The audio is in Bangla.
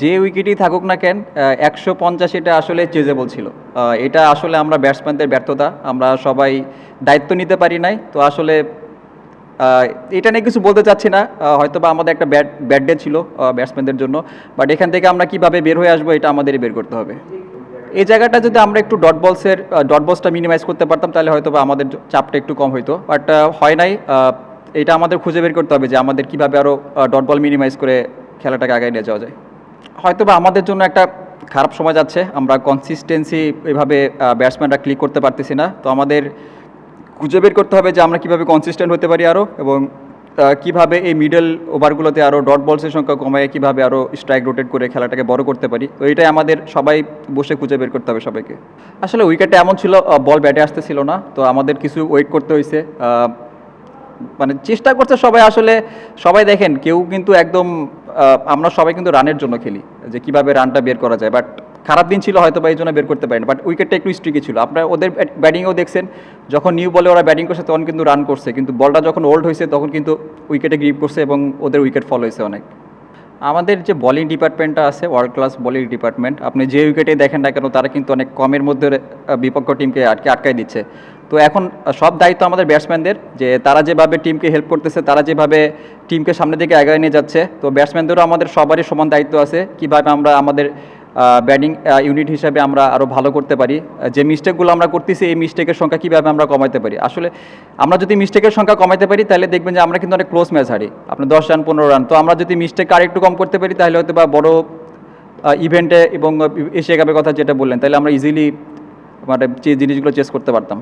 যে উইকেটই থাকুক না কেন একশো পঞ্চাশ এটা আসলে চেজেবল ছিল। এটা আসলে আমরা ব্যাটসম্যানদের ব্যর্থতা, আমরা সবাই দায়িত্ব নিতে পারি নাই। তো আসলে এটা নিয়ে কিছু বলতে চাচ্ছি না। হয়তো বা আমাদের একটা ব্যাট ব্যাট ডে ছিল ব্যাটসম্যানদের জন্য। বাট এখান থেকে আমরা কীভাবে বের হয়ে আসব, এটা আমাদেরই বের করতে হবে। এই জায়গাটা যদি আমরা একটু ডট বলসের ডট বলসটা মিনিমাইজ করতে পারতাম, তাহলে হয়তো বা আমাদের চাপটা একটু কম হইতো। বাট হয় নাই এটা আমাদের খুঁজে বের করতে হবে যে আমাদের কীভাবে আরও ডট বল মিনিমাইজ করে খেলাটাকে আগায় নিয়ে যাওয়া যায়। হয়তো বা আমাদের জন্য একটা খারাপ সময় যাচ্ছে, আমরা কনসিস্টেন্সি এভাবে ব্যাটসম্যানরা ক্লিক করতে পারতেছি না। তো আমাদের খুঁজে বের করতে হবে যে আমরা কীভাবে কনসিস্টেন্ট হতে পারি আরও এবং কীভাবে এই মিডল ওভারগুলোতে আরও ডট বলসের সংখ্যা কমায়, কীভাবে আরও স্ট্রাইক রোটেট করে খেলাটাকে বড় করতে পারি। তো এটাই আমাদের সবাই বসে খুঁজে বের করতে হবে সবাইকে। আসলে উইকেটটা এমন ছিল বল ব্যাটে আসতেছিল না, তো আমাদের কিছু ওয়েট করতে হয়েছে মানে চেষ্টা করছে সবাই, আসলে সবাই দেখেন, কেউ কিন্তু একদম আমরা সবাই কিন্তু রানের জন্য খেলি, যে কীভাবে রানটা বের করা যায়। বাট খারাপ দিন ছিল হয়তো বা এই জন্য বের করতে পারেন বাট উইকেটটা একটু স্ট্রিকি ছিল। আপনারা ওদের ব্যাটিংও দেখছেন, যখন নিউ বলে ওরা ব্যাটিং করছে, তখন কিন্তু রান করছে, কিন্তু বলটা যখন ওল্ড হয়েছে, তখন কিন্তু উইকেটে গ্রিপ করছে এবং ওদের উইকেট ফল হয়েছে অনেক। আমাদের যে বলিং ডিপার্টমেন্টটা আছে ওয়ার্ল্ড ক্লাস বলিং ডিপার্টমেন্ট আপনি যে উইকেটে দেখেন না কেন, তারা কিন্তু অনেক কমের মধ্যে বিপক্ষ টিমকে আটকে আটকাই দিচ্ছে। তো এখন সব দায়িত্ব আমাদের ব্যাটসম্যানদের যে তারা যেভাবে টিমকে হেল্প করতেছে, তারা যেভাবে টিমকে সামনের দিকে এগিয়ে নিয়ে যাচ্ছে। তো ব্যাটসম্যানদেরও আমাদের সবারই সমান দায়িত্ব আছে, কীভাবে আমরা আমাদের ব্যাটিং ইউনিট হিসাবে আমরা আরও ভালো করতে পারি যে মিস্টেকগুলো আমরা করতেছি, এই মিস্টেকের সংখ্যা কীভাবে আমরা কমাতে পারি। আসলে আমরা যদি মিস্টেকের সংখ্যা কমাতে পারি, তাহলে দেখবেন যে আমরা কিন্তু অনেক ক্লোজ ম্যাচ হারি। আপনি দশ রান, পনেরো রান, তো আমরা যদি মিস্টেক আর একটু কম করতে পারি, তাহলে হয়তো বা বড় ইভেন্টে এবং এশিয়া কাপের কথা যেটা বললেন, তাহলে আমরা ইজিলি মানে যে জিনিসগুলো চেস করতে পারতাম।